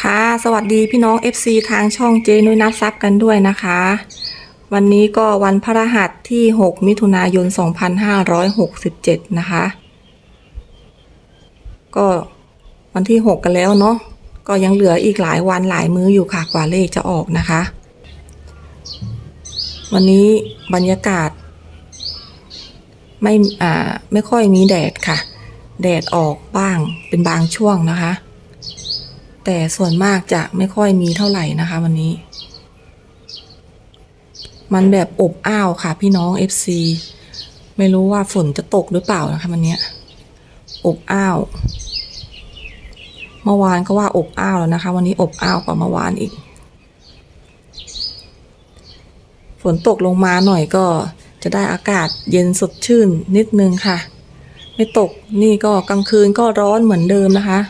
ค่ะ สวัสดีพี่น้อง FC ทางช่องเจนุ้ยนับซับกันด้วยนะคะ วันนี้ก็วันพระหัสที่ 6 มิถุนายน 2567 นะคะ ก็วันที่ 6 กันแล้วเนาะก็ยังเหลืออีกหลายวันหลายมื้ออยู่ค่ะกว่าเลขจะออกนะคะ วันนี้บรรยากาศ ไม่อ่าไม่ค่อยมีแดดค่ะ แดดออกบ้างเป็นบางช่วงนะคะ แต่ส่วนมากจะไม่ค่อยมีเท่าไหร่นะคะวันนี้ มันแบบอบอ้าวค่ะพี่น้อง FC ไม่รู้ว่าฝนจะตกหรือเปล่านะคะวันนี้อบอ้าว เมื่อวานก็ว่าอบอ้าวแล้วนะคะ วันนี้อบอ้าวกว่าเมื่อวานอีก ฝนตกลงมาหน่อยก็จะได้อากาศเย็นสดชื่นนิดนึงค่ะ ไม่ตกนี่ก็กลางคืนก็ร้อนเหมือนเดิมนะคะ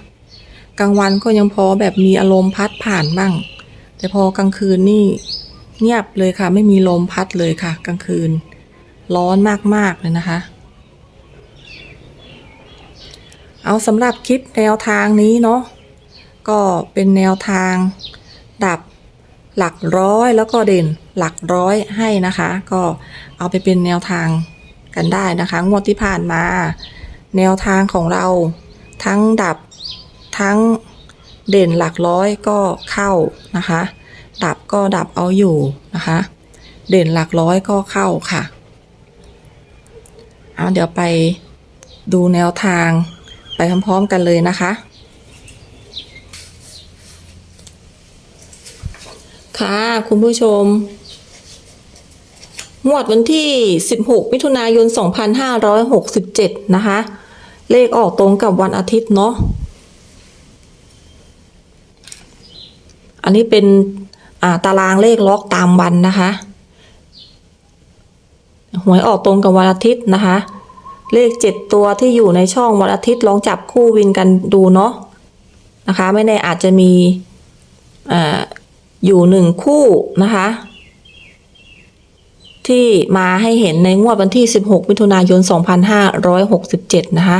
กลางวันก็ยังพอแบบมีอารมณ์พัดผ่านบ้าง แต่พอกลางคืนนี่เงียบเลยค่ะ ไม่มีลมพัดเลยค่ะ กลางคืน ร้อนมากๆเลยนะคะ เอาสำหรับคลิปแนวทางนี้เนาะก็เป็นแนวทาง ดับหลักร้อยแล้วก็เด่นหลักร้อยให้นะคะ ก็เอาไปเป็นแนวทางกันได้นะคะ งวดที่ผ่านมา แนวทางของเราทั้งดับ ทั้งเด่นหลักร้อยก็เข้านะคะ ดับก็ดับเอาอยู่นะคะ เด่นหลักร้อยก็เข้าค่ะ เอาเดี๋ยวไปดูแนวทางไปพร้อมๆกันเลยนะคะ ค่ะคุณผู้ชมงวดวันที่ 16 มิถุนายน 2567 นะคะ เลขออกตรงกับวันอาทิตย์เนาะ นนี้เป็นาตารางเลขล็อกตามวันนะคะ หวยออกตรงกับวันอาทิตย์นะคะ เลขเจ็ดตัวที่อยู่ในช่องวันอาทิตย์ลองจับคู่วินกันดูเนาะนะคะ ไม่แน่อาจจะมีออยู่หนึ่งคู่นะคะ ที่มาให้เห็นในงวดวันที่ 16มิถุนายน 2567 นะคะ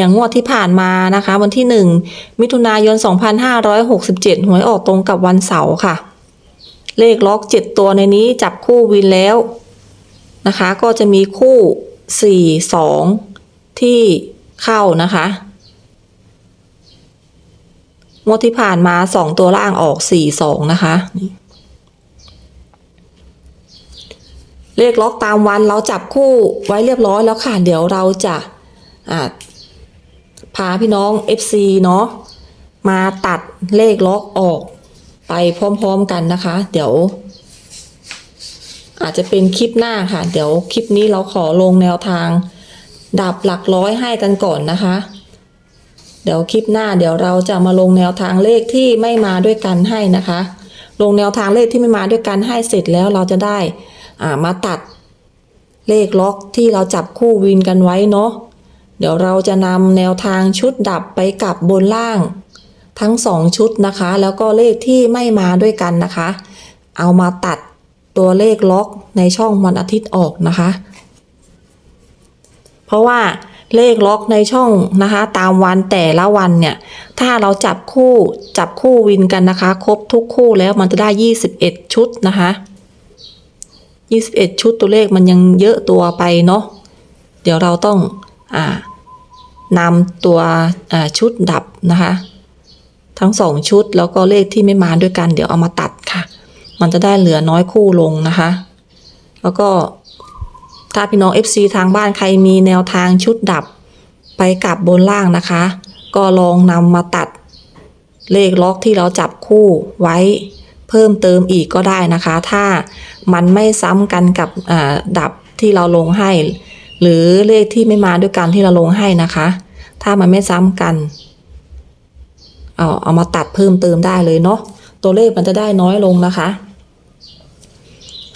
อย่างงวดที่ผ่านมานะคะ วันที่ 1 มิถุนายน 2567 หวยออกตรงกับวันเสาร์ค่ะ เลขล็อก 7 ตัวในนี้จับคู่วินแล้วนะคะ ก็จะมีคู่ 4 2 ที่เข้านะคะงวดที่ผ่านมาสองตัวล่างออกสี่สองนะคะเลขล็อกตามวันเราจับคู่ไว้เรียบร้อยแล้วค่ะ เดี๋ยวเราจะ พาพี่น้อง FC เนาะมาตัดเลขล็อกออกไปพร้อมๆกันนะคะ เดี๋ยว อาจจะเป็นคลิปหน้าค่ะ เดี๋ยวคลิปนี้เราขอลงแนวทาง ดับหลักร้อยให้กันก่อนนะคะ เดี๋ยวคลิปหน้าเดี๋ยวเราจะมาลงแนวทางเลขที่ไม่มาด้วยกันให้นะคะ ลงแนวทางเลขที่ไม่มาด้วยกันให้เสร็จแล้วเราจะได้อ่ามาตัดเลขล็อกที่เราจับคู่วินกันไว้เนาะ เดี๋ยวเราจะนำแนวทางชุดดับไปกับบนล่าง ทั้งสองชุดนะคะ แล้วก็เลขที่ไม่มาด้วยกันนะคะ เอามาตัดตัวเลขล็อกในช่องวันอาทิตย์ออกนะคะ เพราะว่าเลขล็อกในช่องนะคะ ตามวันแต่ละวันเนี่ย ถ้าเราจับคู่จับคู่วินกันนะคะ ครบทุกคู่แล้วมันจะได้ 21 ชุดนะคะ 21 ชุดตัวเลขมันยังเยอะตัวไปเนาะเดี๋ยวเราต้องอ่า นำตัวชุดดับนะคะ ทั้งสองชุดแล้วก็เลขที่ไม่มาด้วยกัน เดี๋ยวเอามาตัดค่ะ มันจะได้เหลือน้อยคู่ลงนะคะ แล้วก็ถ้าพี่น้อง FC ทางบ้านใครมีแนวทางชุดดับไปกลับบนล่างนะคะ ก็ลองนำมาตัดเลขล็อกที่เราจับคู่ไว้เพิ่มเติมอีกก็ได้นะคะ ถ้ามันไม่ซ้ำกันกับดับที่เราลงให้ หรือเลขที่ไม่มาด้วยกันที่เราลงให้นะคะ ถ้ามันไม่ซ้ำกัน เอาเอามาตัดเพิ่มเติมได้เลยเนาะตัวเลขมันจะได้น้อยลงนะคะ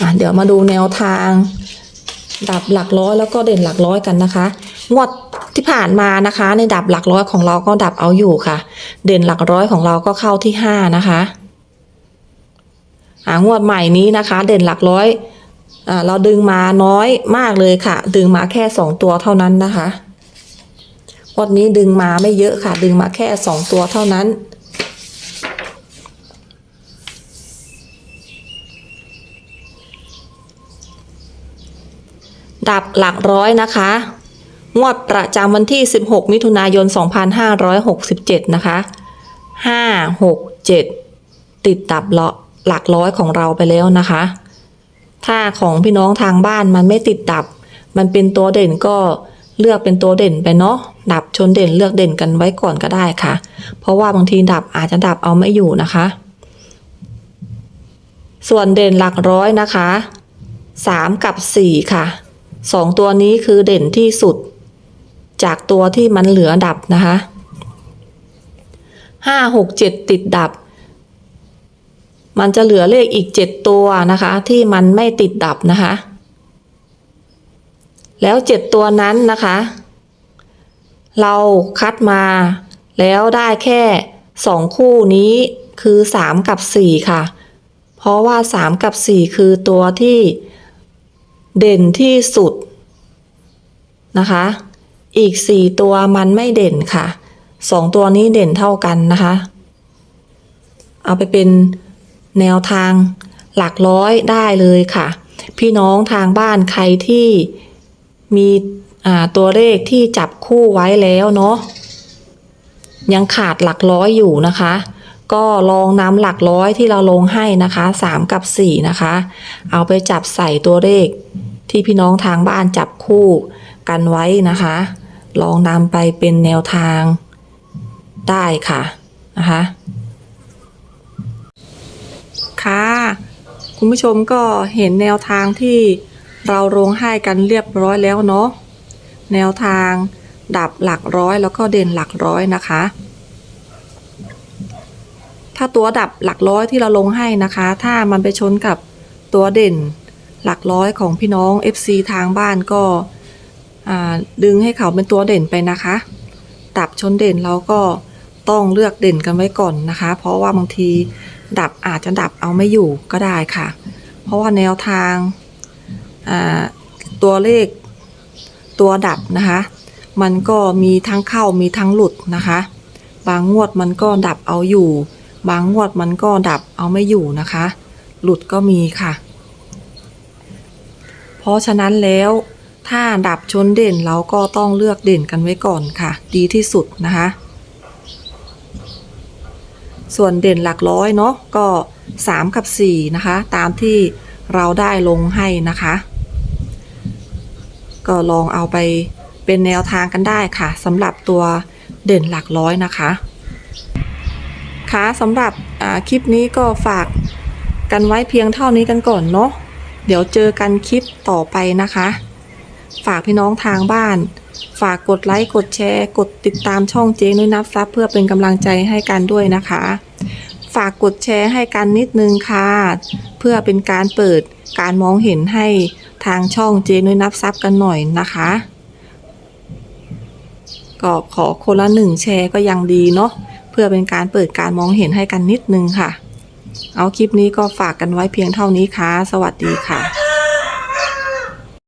อะเดี๋ยวมาดูแนวทาง ดับหลักร้อยแล้วก็เด่นหลักร้อยกันนะคะงวดที่ผ่านมานะคะ ในดับหลักร้อยของเราก็ดับเอาอยู่ค่ะ เด่นหลักร้อยของเราก็เข้าที่ห้านะคะอ่างวดใหม่นี้นะคะ เด่นหลักร้อย เราดึงมาน้อยมากเลยค่ะ ดึงมาแค่สองตัวเท่านั้นนะคะวันนี้ดึงมาไม่เยอะค่ะ ดึงมาแค่สองตัวเท่านั้น ดับหลักร้อยนะคะ งวดประจำวันที่ 16 มิถุนายน 2567 นะคะ 5 6 7 ติดดับหลักร้อยของเราไปแล้วนะคะ ถ้าของพี่น้องทางบ้านมันไม่ติดดับ มันเป็นตัวเด่นก็เลือกเป็นตัวเด่นไปเนาะดับชนเด่นเลือกเด่นกันไว้ก่อนก็ได้ค่ะ เพราะว่าบางทีดับอาจจะดับเอาไม่อยู่นะคะ ส่วนเด่นหลักร้อยนะคะ 3 กับ 4 ค่ะ 2 ตัวนี้คือเด่นที่สุด จากตัวที่มันเหลือดับนะคะ 5 6 7 ติดดับ มันจะเหลือเลขอีก 7 ตัวนะคะ ที่มันไม่ติดดับนะคะ แล้ว 7 ตัวนั้นนะคะ เราคัดมาแล้วได้แค่ 2 คู่นี้คือ 3 กับ 4 ค่ะ เพราะว่า 3 กับ 4 คือตัวที่เด่นที่สุดนะคะ อีก 4 ตัวมันไม่เด่นค่ะ 2 ตัวนี้เด่นเท่ากันนะคะ เอาไปเป็น แนวทางหลักร้อยได้เลยค่ะ พี่น้องทางบ้านใครที่มีตัวเลขที่จับคู่ไว้แล้วเนาะยังขาดหลักร้อยอยู่นะคะ ก็ลองนำหลักร้อยที่เราลงให้นะคะ 3 กับ 4 นะคะ เอาไปจับใส่ตัวเลข ที่พี่น้องทางบ้านจับคู่กันไว้นะคะ ลองนำไปเป็นแนวทางได้ค่ะนะคะ ค่ะ คุณผู้ชมก็เห็นแนวทางที่เราลงให้กันเรียบร้อยแล้วเนาะแนวทางดับหลักร้อยแล้วก็เด่นหลักร้อยนะคะ ถ้าตัวดับหลักร้อยที่เราลงให้นะคะ ถ้ามันไปชนกับตัวเด่นหลักร้อยของพี่น้อง FC ทางบ้านก็ดึงให้เขาเป็นตัวเด่นไปนะคะดับชนเด่นเราก็ต้องเลือกเด่นกันไว้ก่อนนะคะ เพราะว่าบางที ดับอาจจะดับเอาไม่อยู่ก็ได้ค่ะ เพราะว่าแนวทางตัวเลขตัวดับนะคะ มันก็มีทั้งเข้ามีทั้งหลุดนะคะ บางงวดมันก็ดับเอาอยู่ บางงวดมันก็ดับเอาไม่อยู่นะคะ หลุดก็มีค่ะ เพราะฉะนั้นแล้วถ้าดับชนเด่นเราก็ต้องเลือกเด่นกันไว้ก่อนค่ะ ดีที่สุดนะคะ ส่วนเด่นหลักร้อยเนาะก็ 3 กับ 4 นะคะ ตามที่เราได้ลงให้นะคะ ก็ลองเอาไปเป็นแนวทางกันได้ค่ะสำหรับตัวเด่นหลักร้อยนะคะ ค่ะสำหรับคลิปนี้ก็ฝากกันไว้เพียงเท่านี้กันก่อนเนาะเดี๋ยวเจอกันคลิปต่อไปนะคะ ฝากพี่น้องทางบ้าน ฝากกดไลค์กดแชร์ กดติดตามช่องเจ๊นุ้ยนับซับเพื่อเป็นกำลังใจให้กันด้วยนะคะ ฝากกดแชร์ให้กันนิดนึงค่ะ เพื่อเป็นการเปิดการมองเห็นให้ทางช่องเจนุ้ยนับซับกันหน่อยนะคะก็ขอคนละหนึ่งแชร์ก็ยังดีเนาะเพื่อเป็นการเปิดการมองเห็นให้กันนิดนึงค่ะ เอาคลิปนี้ก็ฝากกันไว้เพียงเท่านี้ค่ะ สวัสดีค่ะ